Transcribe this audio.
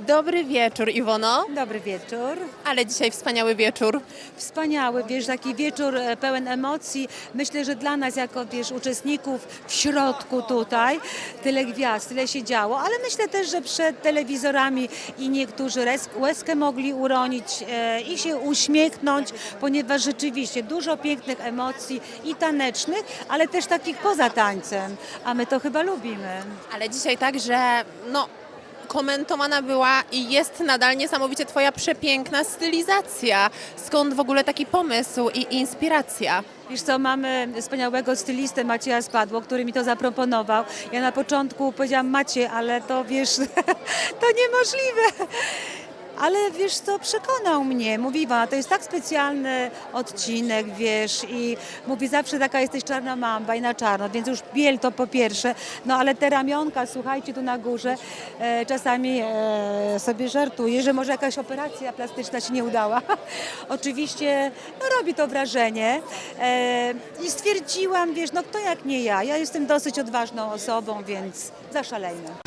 Dobry wieczór, Iwono. Dobry wieczór. Ale dzisiaj wspaniały wieczór. Wspaniały, wiesz, taki wieczór e, pełen emocji. Myślę, że dla nas jako, wiesz, uczestników w środku tutaj tyle gwiazd, tyle się działo, ale myślę też, że przed telewizorami i niektórzy łezkę mogli uronić e, i się uśmiechnąć, ponieważ rzeczywiście dużo pięknych emocji i tanecznych, ale też takich poza tańcem, a my to chyba lubimy. Ale dzisiaj także, no, komentowana była i jest nadal niesamowicie Twoja przepiękna stylizacja. Skąd w ogóle taki pomysł i inspiracja? Wiesz co, mamy wspaniałego stylistę Macieja Spadło, który mi to zaproponował. Ja na początku powiedziałam Macie, ale to wiesz, to niemożliwe. Ale wiesz co, przekonał mnie. Mówi Iwona, to jest tak specjalny odcinek, wiesz, i mówi zawsze taka jesteś czarna mamba i na czarno, więc już biel to po pierwsze. No ale te ramionka, słuchajcie, tu na górze, e, czasami e, sobie żartuję, że może jakaś operacja plastyczna się nie udała. Oczywiście, no robi to wrażenie. E, I stwierdziłam, wiesz, no kto jak nie ja. Ja jestem dosyć odważną osobą, więc zaszalejmy.